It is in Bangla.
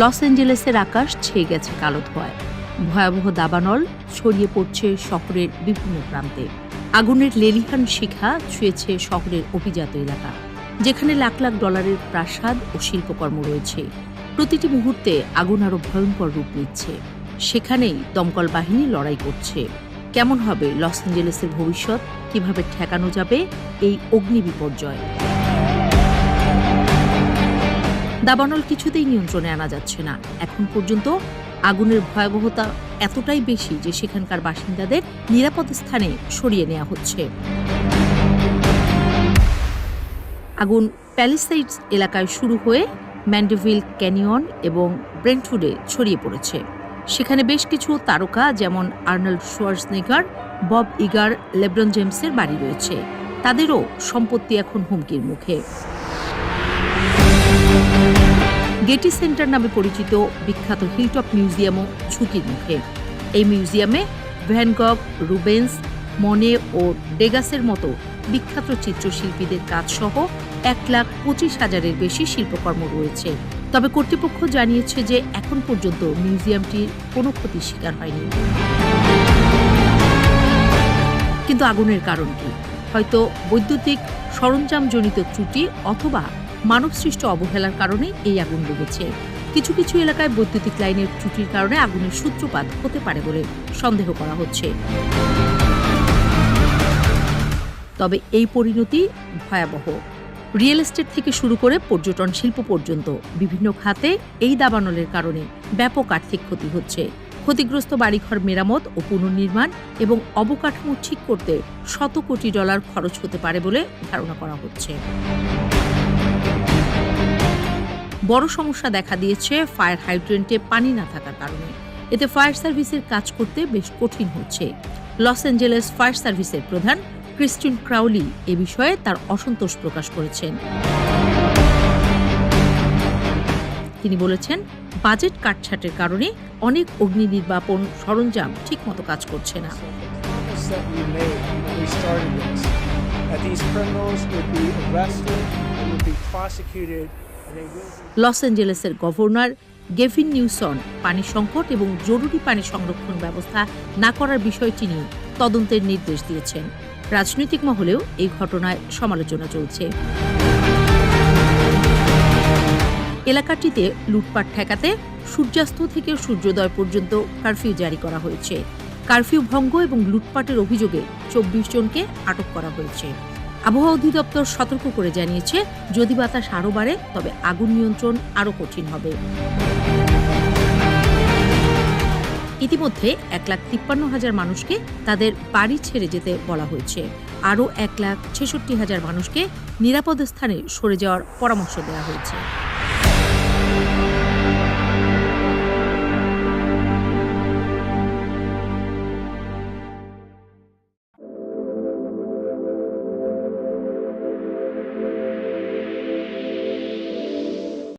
লস অ্যাঞ্জেলেসের আকাশ ছেয়ে গেছে কালো ধোঁয়ায়। ভয়াবহ দাবানল ছড়িয়ে পড়ছে শহরের বিভিন্ন প্রান্তে। আগুনের লেলিহান শিখা ছুঁয়েছে শহরের অভিজাত এলাকা, যেখানে লাখ লাখ ডলারের প্রাসাদ ও শিল্পকর্ম রয়েছে। প্রতিটি মুহূর্তে আগুন আরও ভয়ঙ্কর রূপ নিচ্ছে। সেখানেই দমকল বাহিনী লড়াই করছে। কেমন হবে লস অ্যাঞ্জেলেসের ভবিষ্যৎ? কীভাবে ঠেকানো যাবে এই অগ্নি বিপর্যয় দাবানল কিছুতেই নিয়ন্ত্রণে আনা যাচ্ছে না। এখন পর্যন্ত আগুনের ভয়াবহতা এতটাই বেশি যে সেখানকার বাসিন্দাদের নিরাপদ স্থানে সরিয়ে নেওয়া হচ্ছে। আগুন প্যালিসাইডস এলাকায় শুরু হয়ে ম্যান্ডেভিল ক্যানিয়ন এবং ব্রেন্টউডে ছড়িয়ে পড়েছে। সেখানে বেশ কিছু তারকা যেমন Arnold Schwarzenegger Bob Iger, LeBron জেমসের বাড়ি রয়েছে। তাদেরও সম্পত্তি এখন হুমকির মুখে। গেটি সেন্টার নামে পরিচিত বিখ্যাত হিলটপ মিউজিয়ামও ঝুঁকির মুখে। এই মিউজিয়ামে ভ্যানগক রুবেন্স মনে ও ডেগাসের মতো বিখ্যাত চিত্রশিল্পীদের কাজসহ এক লাখ পঁচিশ হাজারের বেশি শিল্পকর্ম রয়েছে। তবে কর্তৃপক্ষ জানিয়েছে যে এখন পর্যন্ত মিউজিয়ামটির কোনো ক্ষতির শিকার হয়নি। কিন্তু আগুনের কারণ কি? হয়তো বৈদ্যুতিক সরঞ্জামজনিত ত্রুটি অথবা মানবসৃষ্ট অবহেলার কারণে এই আগুন লেগেছে। কিছু কিছু এলাকায় বৈদ্যুতিক লাইনের ত্রুটির কারণে আগুনের সূত্রপাত হতে পারে বলে সন্দেহ করা হচ্ছে। তবে এই পরিণতি ভয়াবহ। রিয়েল এস্টেট থেকে শুরু করে পর্যটন শিল্প পর্যন্ত বিভিন্ন খাতে এই দাবানলের কারণে ব্যাপক আর্থিক ক্ষতি হচ্ছে। ক্ষতিগ্রস্ত বাড়িঘর মেরামত ও পুনর্নির্মাণ এবং অবকাঠামো ঠিক করতে শত কোটি ডলার খরচ হতে পারে বলে ধারণা করা হচ্ছে। বড় সমস্যা দেখা দিয়েছে ফায়ার হাইড্রেন্টে পানি না থাকার কারণে। এতে ফায়ার সার্ভিসের কাজ করতে বেশ কঠিন হচ্ছে। লস অ্যাঞ্জেলেস ফায়ার সার্ভিসের প্রধান ক্রিস্টিন ক্রাউলি এ বিষয়ে তার অসন্তোষ প্রকাশ করেছেন। তিনি বলেছেন, বাজেট কাটছাটের কারণে অনেক অগ্নি নির্বাপন সরঞ্জাম ঠিকমতো কাজ করছে না। That these criminals would be arrested and would be prosecuted লস অ্যাঞ্জেলেসের গভর্নর গেভিন নিউসন পানি সংকট এবং জরুরি পানি সংরক্ষণ ব্যবস্থা না করার বিষয়টি নিয়ে তদন্তের নির্দেশ দিয়েছেন। রাজনৈতিক মহলেও এই ঘটনায় সমালোচনা চলছে। এলাকাটিতে লুটপাট ঠেকাতে সূর্যাস্ত থেকে সূর্যোদয় পর্যন্ত কারফিউ জারি করা হয়েছে। কারফিউ ভঙ্গ এবং লুটপাটের অভিযোগে চব্বিশ জনকে আটক করা হয়েছে। আবহাওয়া অধিদপ্তর সতর্ক করে জানিয়েছে, যদি বাতাস আরও বাড়ে, তবে আগুন নিয়ন্ত্রণ আরও কঠিন হবে। ইতিমধ্যে এক লাখ তিপ্পান্ন হাজার মানুষকে তাদের বাড়ি ছেড়ে যেতে বলা হয়েছে। আরও এক লাখ ছেষট্টি হাজার মানুষকে নিরাপদ স্থানে সরে যাওয়ার পরামর্শ দেওয়া হয়েছে।